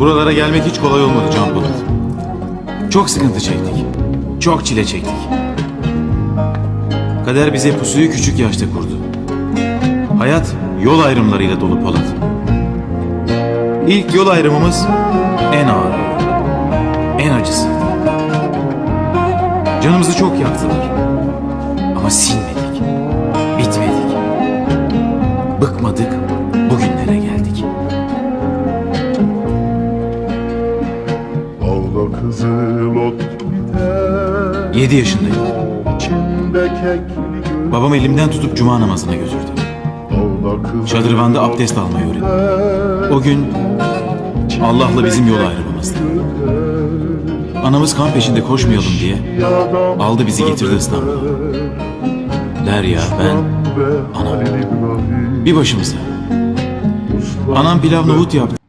Buralara gelmek hiç kolay olmadı Can Polat. Çok sıkıntı çektik. Çok çile çektik. Kader bize pusuyu küçük yaşta kurdu. Hayat yol ayrımlarıyla dolu Polat. İlk yol ayrımımız en ağır, en acısıydı. Canımızı çok yaktılar. Ama sinmedik, kızıl ot biter Yedi göz Babam elimden tutup cuma namazına götürdü. Şadırvanda abdest almayı biter, O gün Allah'la bizim yol ayrımımızdı. Anamız kan peşinde koşmayalım diye aldı bizi getirdi İstanbul'a. Derya, ben, anam. Bir başımıza. Anam pilav nohut yaptı.